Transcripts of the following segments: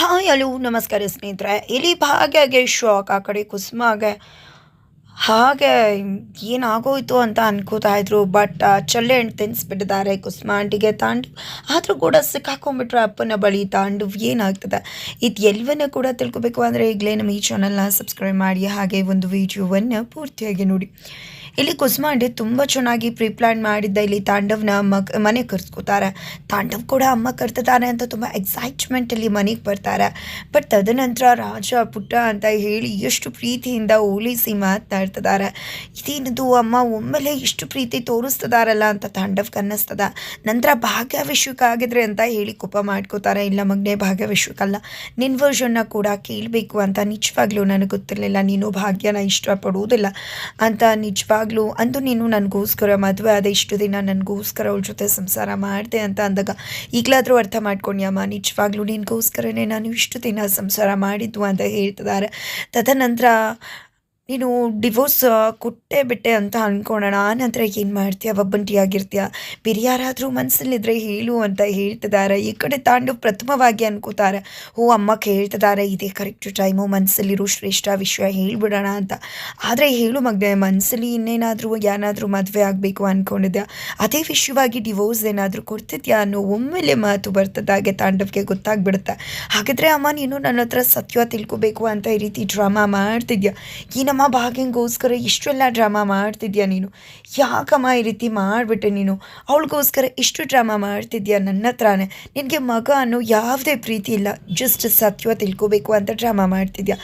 Hi hello ನಮಸ್ಕಾರ ಸ್ನೇಹಿತರೆ. ಇಲ್ಲಿ ಭಾಗ್ಯಗೆ ಶಾಕ್, ಆ ಕಡೆ ಕುಸುಮಾಗೆ. ಹಾಗೆ ಏನಾಗೋಯ್ತು ಅಂತ ಅನ್ಕೋತಾ ಇದ್ರು. ಬಟ್ ಚಳ್ಳೆ ಹಣ್ಣು ತಿನ್ನಿಸ್ಬಿಟ್ಟಿದ್ದಾರೆ ಕುಸುಮ ಆಂಟಿಗೆ. ತಾಂಡು, ಆದರೂ ಕೂಡ ಸಿಕ್ಕಾಕೊಂಡ್ಬಿಟ್ರೆ ಅಪ್ಪನ ಬಳಿ ತಾಂಡು ಏನಾಗ್ತದೆ? ಇದು ಎಲ್ಲವನ್ನ ಕೂಡ ತಿಳ್ಕೊಬೇಕು. ಅಂದರೆ ಈಗಲೇ ನಮ್ಮ ಈ ಚಾನಲ್ನ ಸಬ್ಸ್ಕ್ರೈಬ್ ಮಾಡಿ, ಹಾಗೆ ಒಂದು ವಿಡಿಯೋವನ್ನು ಪೂರ್ತಿಯಾಗಿ ನೋಡಿ. ಇಲ್ಲಿ ಕುಸುಮಾಂಡಿ ತುಂಬ ಚೆನ್ನಾಗಿ ಪ್ರೀಪ್ಲಾನ್ ಮಾಡಿದ್ದ ಇಲ್ಲಿ ತಾಂಡವ್ನ ಮನೆ ಕರ್ಸ್ಕೊತಾರೆ. ತಾಂಡವ್ ಕೂಡ ಅಮ್ಮ ಕರ್ತಿದ್ದಾರೆ ಅಂತ ತುಂಬ ಎಕ್ಸೈಟ್ಮೆಂಟಲ್ಲಿ ಮನೆಗೆ ಬರ್ತಾರೆ. ಬಟ್ ತದನಂತರ ರಾಜ ಪುಟ್ಟ ಅಂತ ಹೇಳಿ ಎಷ್ಟು ಪ್ರೀತಿಯಿಂದ ಓಲಿಸಿ ಮಾತನಾಡ್ತಿದ್ದಾರೆ ಇದೇನದು ಅಮ್ಮ ಒಮ್ಮೆಲೆ ಇಷ್ಟು ಪ್ರೀತಿ ತೋರಿಸ್ತಿದಾರಲ್ಲ ಅಂತ ತಾಂಡವ್ ಕನ್ನಿಸ್ತದ ನಂತರ ಭಾಗ್ಯ ಆಗಿದ್ರೆ ಅಂತ ಹೇಳಿ ಕೋಪ ಮಾಡ್ಕೋತಾರೆ. ಇಲ್ಲ ಮಗನೇ ಭಾಗ್ಯ ವಿಶ್ವಕ್ಕಲ್ಲ ನಿನ್ನ ವರ್ಷನ್ನ ಕೂಡ ಕೇಳಬೇಕು ಅಂತ ನಿಜವಾಗ್ಲೂ ನನಗೆ ಗೊತ್ತಿರಲಿಲ್ಲ. ನೀನು ಭಾಗ್ಯನ ಇಷ್ಟಪಡುವುದಿಲ್ಲ ಅಂತ ನಿಜವಾಗ್ಲೂ ಅಂದು ನೀನು ನನಗೋಸ್ಕರ, ಮದುವೆ ಆದ ಇಷ್ಟು ದಿನ ನನಗೋಸ್ಕರ ಅವಳ ಜೊತೆ ಸಂಸಾರ ಮಾಡಿದೆ ಅಂತ ಅಂದಾಗ ಈಗಲಾದರೂ ಅರ್ಥ ಮಾಡ್ಕೊಂಡ್ಯಮ್ಮ ನಿಜವಾಗ್ಲೂ ನಿನಗೋಸ್ಕರನೇ ನಾನು ಇಷ್ಟು ದಿನ ಸಂಸಾರ ಮಾಡಿದ್ದು ಅಂತ ಹೇಳ್ತಿದ್ದಾರೆ. ತದನಂತರ ನೀನು ಡಿವೋರ್ಸ್ ಕೊಟ್ಟೇ ಬಿಟ್ಟೆ ಅಂತ ಅಂದ್ಕೊಳ್ಳೋಣ ನಂತರ ಏನು ಮಾಡ್ತೀಯ? ಒಬ್ಬಂಟಿಯಾಗಿರ್ತೀಯ ಬೇರೆ ಯಾರಾದರೂ ಮನಸ್ಸಲ್ಲಿದ್ದರೆ ಹೇಳು ಅಂತ ಹೇಳ್ತಿದ್ದಾರೆ ಈ ಕಡೆ ತಾಂಡು ಪ್ರಥಮವಾಗಿ ಅನ್ಕೋತಾರೆ. ಓ, ಅಮ್ಮ ಕೇಳ್ತಿದ್ದಾರೆ ಇದೇ ಕರೆಕ್ಟ್ ಟೈಮು ಮನಸ್ಸಲ್ಲಿರೋ ಶ್ರೇಷ್ಠ ವಿಷಯ ಹೇಳಿಬಿಡೋಣ ಅಂತ. ಆದರೆ ಹೇಳು ಮಗನೆ ಮನಸ್ಸಲ್ಲಿ ಇನ್ನೇನಾದರೂ ಏನಾದರೂ ಮದುವೆ ಆಗಬೇಕು ಅಂದ್ಕೊಂಡಿದ್ಯಾ ಅದೇ ವಿಷಯವಾಗಿ ಡಿವೋರ್ಸ್ ಏನಾದರೂ ಕೊಡ್ತಿದ್ಯಾ ಅನ್ನೋ ಒಮ್ಮೆಲೆ ಮಾತು ಬರ್ತದಾಗೆ ತಾಂಡವ್ಗೆ ಗೊತ್ತಾಗ್ಬಿಡುತ್ತೆ. ಹಾಗಿದ್ರೆ ಅಮ್ಮ, ನೀನು ನನ್ನ ಹತ್ರ ಸತ್ಯ ತಿಳ್ಕೊಬೇಕು ಅಂತ ಈ ರೀತಿ ಡ್ರಾಮಾ ಮಾಡ್ತಿದ್ಯಾ? ಈ ನಮ್ಮ ಭಾಗ್ಯಂಗೋಸ್ಕರ ಇಷ್ಟೆಲ್ಲ ಡ್ರಾಮಾ ಮಾಡ್ತಿದ್ಯಾ ನೀನು? ಯಾಕಮ್ಮ ಈ ರೀತಿ ಮಾಡಿಬಿಟ್ಟೆ ನೀನು? ಅವಳಿಗೋಸ್ಕರ ಇಷ್ಟು ಡ್ರಾಮಾ ಮಾಡ್ತಿದ್ಯಾ ನನ್ನ ಹತ್ರನೇ? ನಿನಗೆ ಮಗ ಅನ್ನೋ ಯಾವುದೇ ಪ್ರೀತಿ ಇಲ್ಲ. ಜಸ್ಟ್ ಸತ್ಯ ತಿಳ್ಕೋಬೇಕು ಅಂತ ಡ್ರಾಮಾ ಮಾಡ್ತಿದ್ಯಾ?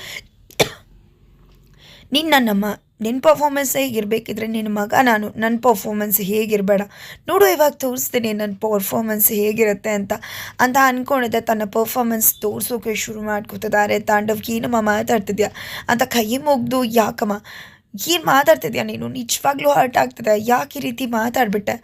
ನಿನ್ನ ನನ್ನಮ್ಮ ನಿನ್ನ ಪರ್ಫಾರ್ಮೆನ್ಸ್ ಹೇಗಿರಬೇಕಿದ್ರೆ ನಿನ್ನ ಮಗ ನಾನು ನನ್ನ ಪರ್ಫಾರ್ಮೆನ್ಸ್ ಹೇಗಿರಬೇಡ. ನೋಡು, ಇವಾಗ ತೋರಿಸ್ತೀನಿ ನನ್ನ ಪರ್ಫಾರ್ಮೆನ್ಸ್ ಹೇಗಿರುತ್ತೆ ಅಂತ. ಅಂತ ಅಂದ್ಕೊಂಡಿದ್ದೆ ತನ್ನ ಪರ್ಫಾರ್ಮೆನ್ಸ್ ತೋರಿಸೋಕೆ ಶುರು ಮಾಡ್ಕೊತಿದ್ದಾರೆ ತಾಂಡವ್, ಏನಮ್ಮ ಮಾತಾಡ್ತಿದ್ಯಾ? ಅಂತ ಕೈ ಮುಗ್ದು, ಯಾಕಮ್ಮ? ಏನು ಮಾತಾಡ್ತಿದ್ಯಾ ನೀನು? ನಿಜವಾಗ್ಲೂ ಹರ್ಟ್ ಆಗ್ತಿದೆ. ಯಾಕೆ ಈ ರೀತಿ ಮಾತಾಡ್ಬಿಟ್ಟೆ?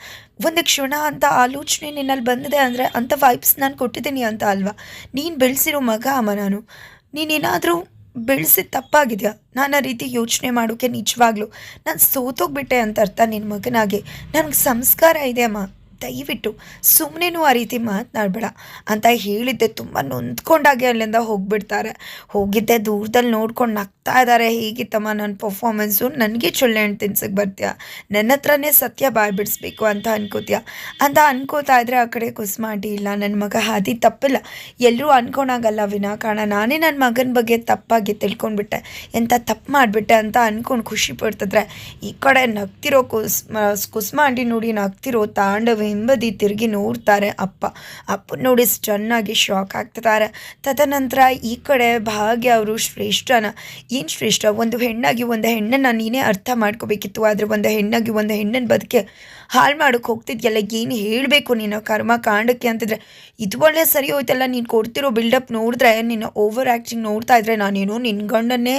ಒಂದು ಕ್ಷಣ ಅಂತ ಆಲೋಚನೆ ನಿನ್ನಲ್ಲಿ ಬಂದಿದೆ ಅಂದರೆ ಅಂಥ ವೈಬ್ಸ್ ನಾನು ಕೊಟ್ಟಿದ್ದೀನಿ ಅಂತ ಅಲ್ವಾ? ನೀನು ಬೆಳೆಸಿರೋ ಮಗ ಅಮ್ಮ ನಾನು. ನೀನೇನಾದರೂ ಬೆಳೆಸಿದ ತಪ್ಪಾಗಿದೆಯಾ? ನಾನು ಆ ರೀತಿ ಯೋಚನೆ ಮಾಡೋಕ್ಕೆ ನಿಜವಾಗ್ಲೂ. ನಾನು ಸೋತೋಗ್ಬಿಟ್ಟೆ ಅಂತ ಅರ್ಥ ನಿನ್ನ ಮಗನಾಗೆ. ನನಗೆ ಸಂಸ್ಕಾರ ಇದೆ, ಅಮ್ಮ. ದಯವಿಟ್ಟು ಸುಮ್ಮನೆನೂ ಆ ರೀತಿ ಮಾತನಾಡಬೇಡ. ಅಂತ ಹೇಳಿದ್ದೆ. ತುಂಬ ನೊಂದ್ಕೊಂಡಾಗೆ ಅಲ್ಲಿಂದ ಹೋಗಿಬಿಡ್ತಾರೆ. ಹೋಗಿದ್ದೆ ದೂರದಲ್ಲಿ ನೋಡ್ಕೊಂಡು ನಗ್ತಾ ಇದ್ದಾರೆ. ಹೇಗಿತ್ತಮ್ಮ ನನ್ನ ಪರ್ಫಾರ್ಮೆನ್ಸು ನನಗೆ ಚೊಳ್ಳೆ ಹಣ್ಣು ತಿನ್ಸಕ್ಕೆ ಬರ್ತೀಯ? ನನ್ನ ಹತ್ರನೇ ಸತ್ಯ ಬಾಯ್ ಬಿಡಿಸ್ಬೇಕು ಅಂತ ಅನ್ಕೋತೀಯ? ಅಂತ ಅನ್ಕೋತಾ ಇದ್ರೆ ಆ ಕಡೆ ಕುಸ್ಮಾಟಿ ಇಲ್ಲ. ನನ್ನ ಮಗ ಹಾದಿ ತಪ್ಪಿಲ್ಲ. ಎಲ್ಲರೂ ಅನ್ಕೊಳಾಗಲ್ಲ ವಿನಾಕಾರಣ ನಾನೇ ನನ್ನ ಮಗನ ಬಗ್ಗೆ ತಪ್ಪಾಗಿ ತಿಳ್ಕೊಂಡ್ಬಿಟ್ಟೆ. ಎಂಥ ತಪ್ಪು ಮಾಡಿಬಿಟ್ಟೆ ಅಂತ ಅನ್ಕೊಂಡು ಖುಷಿ ಪಡ್ತಿದ್ರೆ ಈ ಕಡೆ ನಗ್ತಿರೋ ಕುಸ್ ಕುಸ್ಮಾಂಡಿ ನೋಡಿ ನಗ್ತಿರೋ ತಾಂಡವ ಹಿಂಬದಿ ತಿರುಗಿ ನೋಡ್ತಾರೆ ಅಪ್ಪ. ಅಪ್ಪ ನೋಡಿ ಚೆನ್ನಾಗಿ ಶಾಕ್ ಆಗ್ತಿದ್ದಾರೆ ತದನಂತರ ಈ ಕಡೆ ಭಾಗ್ಯ ಅವರು ಶ್ರೇಷ್ಠನ. ಏನು ಶ್ರೇಷ್ಠ? ಒಂದು ಹೆಣ್ಣಾಗಿ ಒಂದು ಹೆಣ್ಣನ್ನು ನೀನೇ ಅರ್ಥ ಮಾಡ್ಕೋಬೇಕಿತ್ತು. ಆದರೆ ಒಂದು ಹೆಣ್ಣಾಗಿ ಒಂದು ಹೆಣ್ಣನ ಬದುಕೆ ಹಾಳು ಮಾಡೋಕೆ ಹೋಗ್ತಿದ್ಯಲ್ಲ, ಏನು ಹೇಳಬೇಕು ನೀನು ಕರ್ಮ ಕಾಂಡಕ್ಕೆ ಅಂತಿದ್ರೆ? ಇದು ಒಳ್ಳೆ ಸರಿ ಹೋಯ್ತಲ್ಲ, ನೀನು ಕೊಡ್ತಿರೋ ಬಿಲ್ಡಪ್ ನೋಡಿದ್ರೆ, ನಿನ್ನ ಓವರ್ ಆ್ಯಕ್ಟಿಂಗ್ ನೋಡ್ತಾ ಇದ್ರೆ ನಾನೇನು ನಿನ್ನ ಗಂಡನ್ನೇ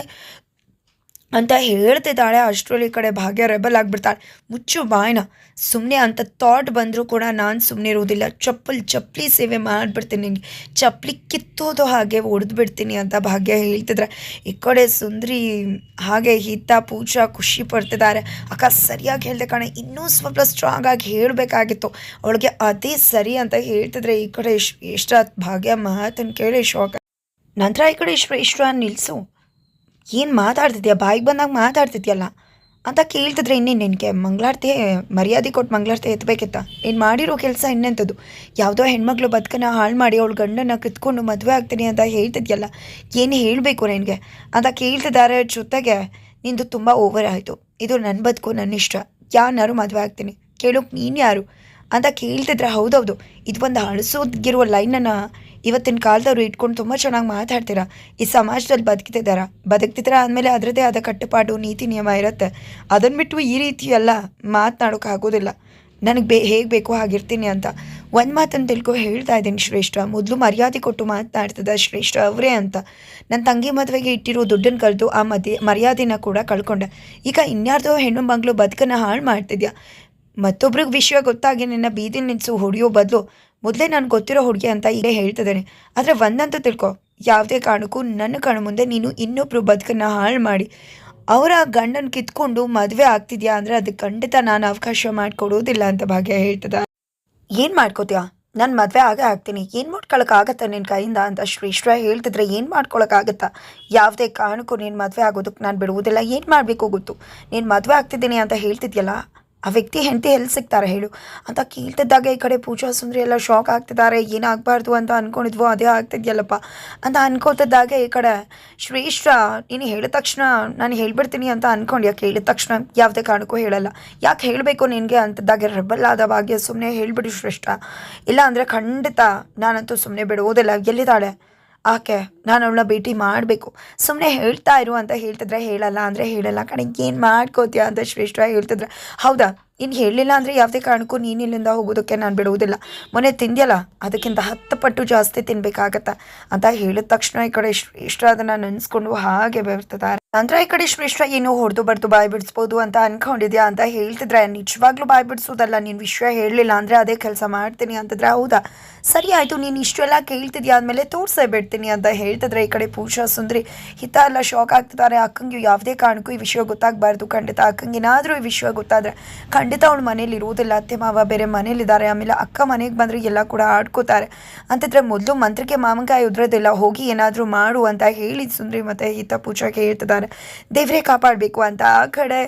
ಅಂತ ಹೇಳ್ತಿದ್ದಾಳೆ. ಅಷ್ಟರಲ್ಲಿ ಈ ಕಡೆ ಭಾಗ್ಯ ರೆಬಲ್ ಆಗಿಬಿಡ್ತಾಳೆ. ಮುಚ್ಚು ಬಾಯ್ನ. ಸುಮ್ಮನೆ ಅಂತ ಥಾಟ್ ಬಂದರೂ ಕೂಡ ನಾನು ಸುಮ್ಮನೆ ಇರೋದಿಲ್ಲ ಚಪ್ಪಲಿ ಚಪ್ಪಲಿ ಸೇವೆ ಮಾಡಿಬಿಡ್ತೀನಿ ನಿನಗೆ. ಚಪ್ಪಲಿ ಕಿತ್ತೋದು ಹಾಗೆ ಒಡೆದು ಬಿಡ್ತೀನಿ ಅಂತ ಭಾಗ್ಯ ಹೇಳ್ತಿದ್ರೆ. ಈ ಕಡೆ ಸುಂದ್ರಿ, ಹಾಗೆ ಹಿತ, ಪೂಜಾ ಖುಷಿ ಪಡ್ತಿದ್ದಾರೆ. ಅಕ್ಕ ಸರಿಯಾಗಿ ಹೇಳಿದೆ ಕಣೆ. ಇನ್ನೂ ಸ್ವಲ್ಪ ಸ್ಟ್ರಾಂಗ್ ಆಗಿ ಹೇಳಬೇಕಾಗಿತ್ತು. ಅವಳಿಗೆ ಅದೇ ಸರಿ ಅಂತ ಹೇಳ್ತಿದ್ರೆ ಈ ಕಡೆ ಇಷ್ಟ ಭಾಗ್ಯ ಮಾತನ್ನು ಕೇಳಿ ಶಾಕ್. ನಂತರ ಈ ಕಡೆ ಶ್ರೇಷ್ಠ ನಿಲ್ಲಿಸು ಏನು ಮಾತಾಡ್ತಿದ್ಯಾ? ಬಾಯಿಗೆ ಬಂದಾಗ ಮಾತಾಡ್ತಿದ್ಯಲ್ಲ? ಅಂತ ಕೇಳ್ತಿದ್ರೆ ಇನ್ನೇನು ನಿನಗೆ ಮಂಗಳಾರತಿ ಮರ್ಯಾದೆ ಕೊಟ್ಟು ಮಂಗ್ಳಾರ್ತಿ ಎತ್ತಬೇಕಿತ್ತ ಏನು ಮಾಡಿರೋ ಕೆಲಸ ಇನ್ನೆಂಥದ್ದು ಯಾವುದೋ ಹೆಣ್ಮಕ್ಳು ಬದುಕನ್ನು ಹಾಳು ಮಾಡಿ ಅವಳು ಗಂಡನ ಕಿತ್ಕೊಂಡು ಮದುವೆ ಆಗ್ತೀನಿ ಅಂತ ಹೇಳ್ತಿದ್ಯಲ್ಲ? ಏನು ಹೇಳಬೇಕು ನಿನಗೆ? ಅಂತ ಕೇಳ್ತಿದ್ದಾರೆ ಜೊತೆಗೆ ನಿಂದು ತುಂಬ ಓವರ್ ಆಯಿತು. ಇದು ನನ್ನ ಬದುಕು ನನ್ನ ಇಷ್ಟ. ಯಾರು ಮದುವೆ ಆಗ್ತೀನಿ. ಕೇಳೋಕೆ ನೀನು ಯಾರು? ಅಂತ ಕೇಳ್ತಿದ್ರೆ ಹೌದೌದು. ಇದು ಒಂದು ಅಳಿಸೋದಿರುವ ಲೈನನ್ನು ಇವತ್ತಿನ ಕಾಲದವ್ರು ಇಟ್ಕೊಂಡು ತುಂಬ ಚೆನ್ನಾಗಿ ಮಾತಾಡ್ತೀರಾ. ಈ ಸಮಾಜದಲ್ಲಿ ಬದುಕ್ತಿದ್ದಾರ ಬದುಕ್ತಿದ್ದೀರಾ ಆದಮೇಲೆ ಅದರದ್ದೇ ಆದ ಕಟ್ಟುಪಾಡು, ನೀತಿ, ನಿಯಮ ಇರುತ್ತೆ. ಅದನ್ನು ಬಿಟ್ಟು ಈ ರೀತಿ ಎಲ್ಲ ಮಾತನಾಡೋಕೆ ಆಗೋದಿಲ್ಲ. ನನಗೆ ಬೇ, ಹೇಗೆ ಬೇಕೋ ಹಾಗಿರ್ತೀನಿ ಅಂತ. ಒಂದು ಮಾತನ್ನು ತಿಳ್ಕೊ ಹೇಳ್ತಾ ಇದ್ದೀನಿ ಶ್ರೇಷ್ಠ. ಮೊದಲು ಮರ್ಯಾದೆ ಕೊಟ್ಟು ಮಾತನಾಡ್ತದ ಶ್ರೇಷ್ಠ ಅವರೇ ಅಂತ. ನನ್ನ ತಂಗಿ ಮದುವೆಗೆ ಇಟ್ಟಿರೋ ದುಡ್ಡನ್ನು ಕಳೆದು ಆ ಮಧ್ಯೆ ಮರ್ಯಾದೆನ ಕೂಡ ಕಳ್ಕೊಂಡೆ. ಈಗ ಇನ್ಯಾರ್ದೋ ಹೆಣ್ಣು ಮಗಳು ಬದುಕನ್ನು ಹಾಳು ಮಾಡ್ತಿದ್ಯಾ. ಮತ್ತೊಬ್ರಿಗೆ ವಿಷಯ ಗೊತ್ತಾಗಿ ನಿನ್ನ ಬೀದಿ ನಿಲ್ಲಿಸು ಹೊಡೆಯೋ ಬದಲು. ಮೊದಲೇ ನಾನು ಗೊತ್ತಿರೋ ಹುಡುಗಿ ಅಂತ ಈಗ ಹೇಳ್ತಿದ್ದೇನೆ. ಆದರೆ ಒಂದಂತ ತಿಳ್ಕೊ. ಯಾವುದೇ ಕಾರಣಕ್ಕೂ ನನ್ನ ಕಣ್ಣು ಮುಂದೆ ನೀನು ಇನ್ನೊಬ್ಬರು ಬದುಕನ್ನು ಹಾಳು ಮಾಡಿ. ಅವರ ಗಂಡನ ಕಿತ್ಕೊಂಡು ಮದುವೆ ಆಗ್ತಿದ್ಯಾ ಅಂದರೆ ಅದಕ್ಕೆ ಖಂಡಿತ ನಾನು ಅವಕಾಶ ಮಾಡಿಕೊಡೋದಿಲ್ಲ ಅಂತ ಭಾಗ್ಯ ಹೇಳ್ತದ. ಏನು ಮಾಡ್ಕೋತೀಯ? ನಾನು ಮದುವೆ ಆಗೇ ಆಗ್ತೀನಿ. ಏನು ಮಾಡ್ಕೊಳಕ್ಕಾಗತ್ತಾ ನಿನ್ನ ಕೈಯಿಂದ ಅಂತ ಶ್ರೇಷ್ಠ ಹೇಳ್ತಿದ್ರೆ ಏನು ಮಾಡ್ಕೊಳಕ್ಕಾಗತ್ತಾ? ಯಾವುದೇ ಕಾರಣಕ್ಕೂ ನೀನು ಮದುವೆ ಆಗೋದಕ್ಕೆ ನಾನು ಬಿಡುವುದಿಲ್ಲ. ಏನು ಮಾಡಬೇಕು ಗೊತ್ತು? ನೀನು ಮದುವೆ ಆಗ್ತಿದ್ದೀನಿ ಅಂತ ಹೇಳ್ತಿದ್ಯಲ್ಲ? ಆ ವ್ಯಕ್ತಿ ಹೆಂಡತಿ ಎಲ್ಲಿ ಸಿಗ್ತಾರೆ ಹೇಳು. ಅಂತ ಕೇಳ್ತಿದ್ದಾಗ ಈ ಕಡೆ ಪೂಜಾ ಸುಂದರಿ ಎಲ್ಲ ಶಾಕ್ ಆಗ್ತಿದ್ದಾರೆ. ಏನಾಗಬಾರ್ದು ಅಂತ ಅಂದ್ಕೊಂಡಿದ್ವೋ ಅದೇ ಆಗ್ತಿದ್ಯಲ್ಲಪ್ಪ ಅಂತ ಅನ್ಕೋತಿದ್ದಾಗ ಈ ಕಡೆ ಶ್ರೇಷ್ಠ, ನೀನು ಹೇಳಿದ ತಕ್ಷಣ ನಾನು ಹೇಳಿಬಿಡ್ತೀನಿ ಅಂತ ಅನ್ಕೊಂಡು ಕೇಳಿದ ತಕ್ಷಣ ಯಾವುದೇ ಕಾರಣಕ್ಕೂ ಹೇಳಲ್ಲ. ಯಾಕೆ ಹೇಳಬೇಕು ನಿನಗೆ ಅಂತಿದ್ದಾಗ ರೆಬಲ್ ಆದ ಭಾಗ್ಯ ಸುಮ್ಮನೆ ಹೇಳಿಬಿಡು ಶ್ರೇಷ್ಠ. ಇಲ್ಲ ಅಂದರೆ ಖಂಡಿತ ನಾನಂತೂ ಸುಮ್ಮನೆ ಬಿಡುವುದಿಲ್ಲ. ಎಲ್ಲಿದ್ದಾಳೆ? ಆಕೆ, ನಾನು ಅವಳ ಭೇಟಿ ಮಾಡಬೇಕು. ಸುಮ್ಮನೆ ಹೇಳ್ತಾ ಇರು ಅಂತ ಹೇಳ್ತಿದ್ರೆ ಹೇಳಲ್ಲ ಅಂದರೆ ಹೇಳಲ್ಲ. ಕಣೆ, ಏನು ಮಾಡ್ಕೋತೀಯ ಅಂತ ಶ್ರೇಷ್ಠವಾಗಿ ಹೇಳ್ತಿದ್ರೆ, ಹೌದಾ? ಇನ್ನು ಹೇಳಲಿಲ್ಲ ಅಂದರೆ ಯಾವುದೇ ಕಾರಣಕ್ಕೂ ನೀನು ಇಲ್ಲಿಂದ ಹೋಗೋದಕ್ಕೆ ನಾನು ಬಿಡುವುದಿಲ್ಲ. ಮೊನ್ನೆ ತಿಂದ್ಯಲ್ಲ, ಅದಕ್ಕಿಂತ ಹತ್ತು ಪಟ್ಟು ಜಾಸ್ತಿ ತಿನ್ಬೇಕಾಗತ್ತೆ? ಅಂತ ಹೇಳಿದ ತಕ್ಷಣ ಈ ಕಡೆ ಶ್ರೇಷ್ಠ ಅದನ್ನು ನೆನೆಸ್ಕೊಂಡು ಹಾಗೆ ಬರ್ತಿದ್ದಾರೆ ನಂತರ ಈ ಕಡೆ ಶ್ರೇಷ್ಠ ಏನು ಹೊಡೆದು ಬರ್ದು ಬಾಯಿ ಬಿಡಿಸ್ಬೋದು ಅಂತ ಅನ್ಕೊಂಡಿದ್ಯಾ ಅಂತ ಹೇಳ್ತಿದ್ರೆ, ನಿಜವಾಗ್ಲೂ ಬಾಯಿ ಬಿಡಿಸೋದಲ್ಲ ನೀನು ವಿಷಯ ಹೇಳಲಿಲ್ಲ ಅಂದರೆ ಅದೇ ಕೆಲಸ ಮಾಡ್ತೀನಿ ಅಂತಂದ್ರೆ, ಹೌದಾ? ಸರಿ ಆಯಿತು, ನೀನು ಇಷ್ಟೆಲ್ಲ ಕೇಳ್ತಿದ್ಯಾ ಅಂದಮೇಲೆ ತೋರಿಸೇ ಬಿಡ್ತೀನಿ ಅಂತ ಹೇಳ್ತಿದ್ರೆ ಈ ಕಡೆ ಪೂಜಾ ಸುಂದ್ರಿ. ಹಿತ ಎಲ್ಲ ಶಾಕ್ ಆಗ್ತಿದ್ದಾರೆ. ಅಕ್ಕಂಗೆ ಯಾವುದೇ ಕಾರಣಕ್ಕೂ ಈ ವಿಷಯ ಗೊತ್ತಾಗಬಾರ್ದು. ಖಂಡಿತ ಅಕ್ಕಂಗೆ ಏನಾದರೂ ಈ ವಿಷಯ ಗೊತ್ತಾದರೆ ಖಂಡಿತ ಅವಳು ಮನೇಲಿ ಇರುವುದಿಲ್ಲ. ಅತ್ತೆ, ಮಾವ ಬೇರೆ ಮನೇಲಿದ್ದಾರೆ. ಆಮೇಲೆ ಅಕ್ಕ ಮನೆಗೆ ಬಂದರೆ ಎಲ್ಲ ಕೂಡ ಆಡ್ಕೋತಾರೆ. ಅಂತಿದ್ರೆ ಮೊದಲು ಮಂತ್ರಕ್ಕೆ ಮಾಮಕಾಯಿ ಉದ್ರೋದಿಲ್ಲ ಹೋಗಿ ಏನಾದರೂ ಮಾಡು ಅಂತ ಹೇಳಿ ಸುಂದ್ರಿ ಮತ್ತು ಹಿತ ಪೂಜಾಗೆ ಹೇಳ್ತಿದ್ದಾರೆ. ದೇವರೇ ಕಾಪಾಡಬೇಕು ಅಂತ. ಆ ಕಡೆ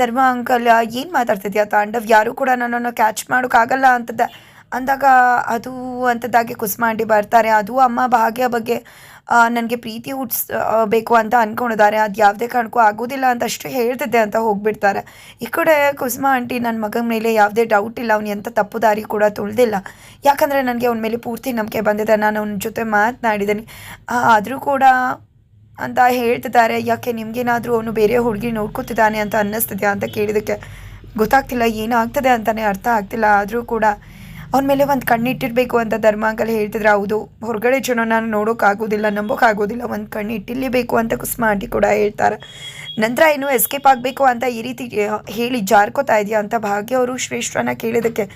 ಧರ್ಮ ಅಂಕಲ್ ಏನು ಮಾತಾಡ್ತಿದ್ಯಾ ತಾಂಡವ್? ಯಾರೂ ಕೂಡ ನನ್ನನ್ನು ಕ್ಯಾಚ್ ಮಾಡೋಕ್ಕಾಗಲ್ಲ ಅಂತದ ಅಂದಾಗ ಅದು ಅಂಥದ್ದಾಗಿ ಕುಸ್ಮಾಂಡಿ ಬರ್ತಾರೆ. ಅದು ಅಮ್ಮ ಭಾಗ್ಯ ಬಗ್ಗೆ ನನಗೆ ಪ್ರೀತಿ ಹುಟ್ಸ್ ಬೇಕು ಅಂತ ಅಂದ್ಕೊಂಡಿದ್ದಾರೆ ಅದು ಯಾವುದೇ ಕಾರಣಕ್ಕೂ ಆಗೋದಿಲ್ಲ ಅಂತ ಅಷ್ಟು ಹೇಳ್ತಿದ್ದೆ ಅಂತ ಹೋಗ್ಬಿಡ್ತಾರೆ. ಈ ಕಡೆ ಕುಸುಮ ಆಂಟಿ ನನ್ನ ಮಗನ ಮೇಲೆ ಯಾವುದೇ ಡೌಟ್ ಇಲ್ಲ. ಅವ್ನು ಎಂಥ ತಪ್ಪು ದಾರಿ ಕೂಡ ತುಳಿದಿಲ್ಲ. ಯಾಕಂದರೆ ನನಗೆ ಅವನ ಮೇಲೆ ಪೂರ್ತಿ ನಂಬಿಕೆ ಬಂದಿದೆ. ನಾನು ಅವನ ಜೊತೆ ಮಾತನಾಡಿದ್ದೀನಿ ಆದರೂ ಕೂಡ ಅಂತ ಹೇಳ್ತಿದ್ದಾರೆ. ಯಾಕೆ ನಿಮಗೇನಾದರೂ ಅವನು ಬೇರೆ ಹುಡುಗಿ ನೋಡ್ಕೊತಿದ್ದಾನೆ ಅಂತ ಅನ್ನಿಸ್ತಿದೆ ಅಂತ ಕೇಳಿದಕ್ಕೆ ಗೊತ್ತಾಗ್ತಿಲ್ಲ. ಏನಾಗ್ತದೆ ಅಂತಲೇ ಅರ್ಥ ಆಗ್ತಿಲ್ಲ. ಆದರೂ ಕೂಡ ಅವನ ಮೇಲೆ ಒಂದು ಕಣ್ಣಿಟ್ಟಿರಬೇಕು ಅಂತ ಧರ್ಮಾಂಕಲ್ ಹೇಳ್ತಿದ್ರೆ. ಹೌದು, ಹೊರಗಡೆ ಜನ ನಾನು ನೋಡೋಕ್ಕಾಗೋದಿಲ್ಲ ನಂಬೋಕ್ಕಾಗೋದಿಲ್ಲ ಒಂದು ಕಣ್ಣು ಇಟ್ಟಿರಲೇಬೇಕು ಅಂತ ಕುಸುಮ ಆಂಟಿ ಕೂಡ ಹೇಳ್ತಾರೆ. ನಂತರ ಏನು ಎಸ್ಕೇಪ್ ಆಗಬೇಕು ಅಂತ ಈ ರೀತಿ ಹೇಳಿ ಜಾರ್ಕೋತಾ ಇದೆಯಾ ಅಂತ ಭಾಗ್ಯ ಅವರು ಶ್ರೇಷ್ಠನ ಕೇಳಿದಕ್ಕೆ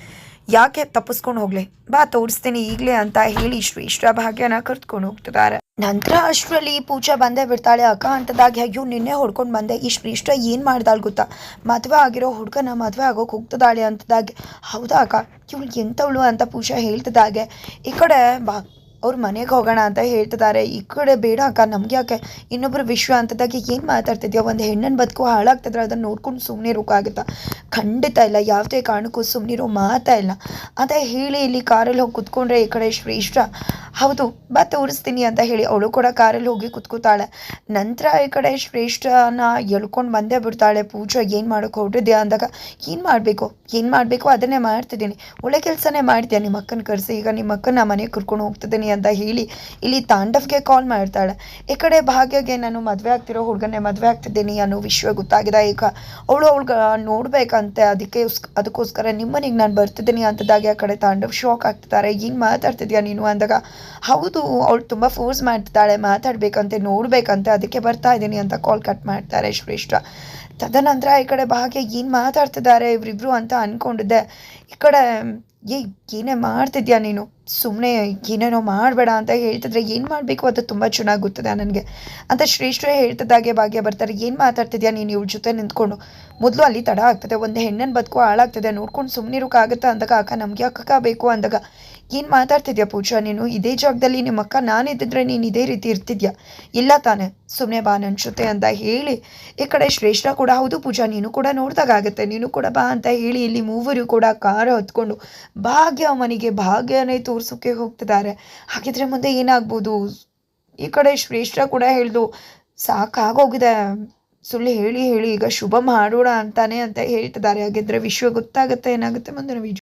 ಯಾಕೆ ತಪ್ಪಿಸ್ಕೊಂಡು ಹೋಗ್ಲಿ? ಬಾ ತೋರಿಸ್ತೀನಿ ಈಗಲೇ ಅಂತ ಹೇಳಿ ಶ್ರೇಷ್ಠ ಭಾಗ್ಯನ ಕರ್ತ್ಕೊಂಡು ಹೋಗ್ತಿದ್ದಾರೆ. ನಂತರ ಅಷ್ಟರಲ್ಲಿ ಪೂಜಾ ಬಂದೇ ಬಿಡ್ತಾಳೆ. ಅಕ್ಕ ಅಂತದಾಗ ಅಯ್ಯೋ, ನಿನ್ನೆ ಹೊಡ್ಕೊಂಡು ಬಂದೆ. ಈ ಶ್ರೇಷ್ಠ ಏನು ಮಾಡ್ದಾಳೆ ಗೊತ್ತಾ? ಮದುವೆ ಆಗಿರೋ ಹುಡುಗನ ಮದುವೆ ಆಗೋಕೆ ಹೋಗ್ತದಾಳೆ ಅಂತದಾಗ. ಹೌದಾ ಅಕ್ಕ? ಇವಳು ಎಂಥವಳು ಅಂತ ಪೂಜಾ ಹೇಳ್ತಿದ್ದಾಗೆ ಈ ಕಡೆ ಬಾ. ಅವ್ರ ಮನೆಗೆ ಹೋಗೋಣ ಅಂತ ಹೇಳ್ತಿದ್ದಾರೆ ಈ ಕಡೆ ಬೇಡ ಅಕ್ಕ, ನಮ್ಗೆ ಯಾಕೆ? ಇನ್ನೊಬ್ಬರು ವಿಶ್ವ ಅಂತದಾಗಿ ಏನು ಮಾತಾಡ್ತಿದ್ಯಾ, ಒಂದು ಹೆಣ್ಣನ್ನು ಬದುಕು ಹಾಳಾಗ್ತಿದ್ರೆ ಅದನ್ನು ನೋಡ್ಕೊಂಡು ಸುಮ್ಮನೆ ಇರೋಕ್ಕಾಗುತ್ತಾ ಖಂಡಿತ ಇಲ್ಲ, ಯಾವುದೇ ಕಾರಣಕ್ಕೂ ಸುಮ್ಮನಿರೋ ಮಾತಾ ಇಲ್ಲ. ಅಂತ ಹೇಳಿ ಇಲ್ಲಿ ಕಾರಲ್ಲಿ ಹೋಗಿ ಕುತ್ಕೊಂಡ್ರೆ ಈ ಕಡೆ ಶ್ರೇಷ್ಠ ಹೌದು ಬಾ ತೋರಿಸ್ತೀನಿ ಅಂತ ಹೇಳಿ ಅವಳು ಕೂಡ ಕಾರಲ್ಲಿ ಹೋಗಿ ಕುತ್ಕೋತಾಳೆ. ನಂತರ ಈ ಕಡೆ ಶ್ರೇಷ್ಠನ ಎಳ್ಕೊಂಡು ಬಂದೇ ಬಿಡ್ತಾಳೆ. ಪೂಜಾ, ಏನು ಮಾಡೋಕೆ ಹೊರಟಿದ್ಯಾ ಅಂದಾಗ, ಏನು ಮಾಡಬೇಕು? ಏನು ಮಾಡಬೇಕು? ಅದನ್ನೇ ಮಾಡ್ತಿದ್ದೀನಿ. ಒಳ್ಳೆ ಕೆಲಸನೇ ಮಾಡ್ತೀಯ ನಿಮ್ಮ ಅಕ್ಕನ ಕರೆಸಿ? ಈಗ ನಿಮ್ಮ ಅಕ್ಕನ ಮನೆಗೆ ಕರ್ಕೊಂಡು ಹೋಗ್ತಿದ್ದೀನಿ ಅಂತ ಹೇಳಿ ಇಲ್ಲಿ ತಾಂಡವ್ಗೆ ಕಾಲ್ ಮಾಡ್ತಾಳೆ. ಈ ಕಡೆ ಭಾಗ್ಯಗೆ ನಾನು ಮದುವೆ ಆಗ್ತಿರೋ ಹುಡುಗನೇ ಮದುವೆ ಆಗ್ತಿದ್ದೀನಿ ಅನ್ನೋ ವಿಷಯ ಗೊತ್ತಾಗಿದೆ. ಈಗ ಅವಳು ಅವಳು ನೋಡ್ಬೇಕಂತೆ, ಅದಕ್ಕೆ ಅದಕ್ಕೋಸ್ಕರ ನಿಮ್ಮನಿಗೆ ನಾನು ಬರ್ತಿದ್ದೀನಿ ಅಂತದಾಗ ಆ ಕಡೆ ತಾಂಡವ್ ಶಾಕ್ ಆಗ್ತಿದ್ದಾರೆ. ಏನು ಮಾತಾಡ್ತಿದ್ಯಾ ನೀನು ಅಂದಾಗ, ಹೌದು, ಅವಳು ತುಂಬ ಫೋರ್ಸ್ ಮಾಡ್ತಿದ್ದಾಳೆ, ಮಾತಾಡ್ಬೇಕಂತೆ, ನೋಡ್ಬೇಕಂತೆ, ಅದಕ್ಕೆ ಬರ್ತಾ ಇದ್ದೀನಿ ಅಂತ ಕಾಲ್ ಕಟ್ ಮಾಡ್ತಾರೆ ಶ್ರೇಷ್ಠ. ತದನಂತರ ಈ ಕಡೆ ಭಾಗ್ಯ ಏನು ಮಾತಾಡ್ತಿದ್ದಾರೆ, ಇವರಿಬ್ರು ಅಂತ ಅಂದ್ಕೊಂಡಿದ್ದೆ ಈ ಕಡೆ ಏ ಏನೇ ಮಾಡ್ತಿದ್ಯಾ ನೀನು? ಸುಮ್ಮನೆ ಏನೇನೋ ಮಾಡಬೇಡ ಅಂತ ಹೇಳ್ತಿದ್ರೆ ಏನು ಮಾಡಬೇಕು ಅದು ತುಂಬ ಚೆನ್ನಾಗಿ ಗೊತ್ತದೆ ನನಗೆ. ಅಂತ ಶ್ರೇಷ್ಠ ಹೇಳ್ತಿದ್ದಾಗೆ ಭಾಗ್ಯ ಬರ್ತಾರೆ. ಏನು ಮಾತಾಡ್ತಿದ್ಯಾ ನೀನು ಇವ್ರ ಜೊತೆ ನಿಂತ್ಕೊಂಡು? ಮೊದಲು ಅಲ್ಲಿ ತಡ ಆಗ್ತದೆ. ಒಂದು ಹೆಣ್ಣನ್ನು ಬದುಕು ಹಾಳಾಗ್ತದೆ. ನೋಡ್ಕೊಂಡು ಸುಮ್ಮನಿರೋಕ್ಕಾಗತ್ತಾ ಅಂದಾಗ, ಅಕ್ಕ, ನಮಗೆ ಅಕ್ಕ ಬೇಕು ಅಂದಾಗ. ಏನು ಮಾತಾಡ್ತಿದ್ಯಾ ಪೂಜಾ? ನೀನು ಇದೇ ಜಾಗದಲ್ಲಿ ನಿಮ್ಮ ಅಕ್ಕ ನಾನಿದ್ದಿದ್ರೆ ನೀನು ಇದೇ ರೀತಿ ಇರ್ತಿದ್ಯಾ? ಇಲ್ಲ ತಾನೆ. ಸುಮ್ಮನೆ ಬಾ ನನ್ನ ಜೊತೆ ಅಂತ ಹೇಳಿ. ಈ ಕಡೆ ಶ್ರೇಷ್ಠ ಕೂಡ, ಹೌದು ಪೂಜಾ, ನೀನು ಕೂಡ ನೋಡ್ದಾಗತ್ತೆ ನೀನು ಕೂಡ ಬಾ ಅಂತ ಹೇಳಿ ಇಲ್ಲಿ ಮೂವರು ಕೂಡ ಕಾರ ಹೊತ್ಕೊಂಡು ಭಾಗ್ಯ ಮನೆಗೆ ಭಾಗ್ಯನೇ ತೋರ್ಸೋಕೆ ಹೋಗ್ತಿದ್ದಾರೆ. ಹಾಗಿದ್ರೆ ಮುಂದೆ ಏನಾಗ್ಬೋದು? ಈ ಕಡೆ ಶ್ರೇಷ್ಠ ಕೂಡ ಹೇಳ್ದು, ಸಾಕಾಗೋಗಿದೆ. ಸುಳ್ಳು ಹೇಳಿ ಹೇಳಿ ಈಗ ಶುಭ ಮಾಡೋಣ ಅಂತಾನೆ ಅಂತ ಹೇಳ್ತಿದ್ದಾರೆ. ಹಾಗಿದ್ರೆ ವಿಶ್ವ ಗೊತ್ತಾಗುತ್ತೆ ಏನಾಗುತ್ತೆ ಮುಂದಿನ ವಿಜಯ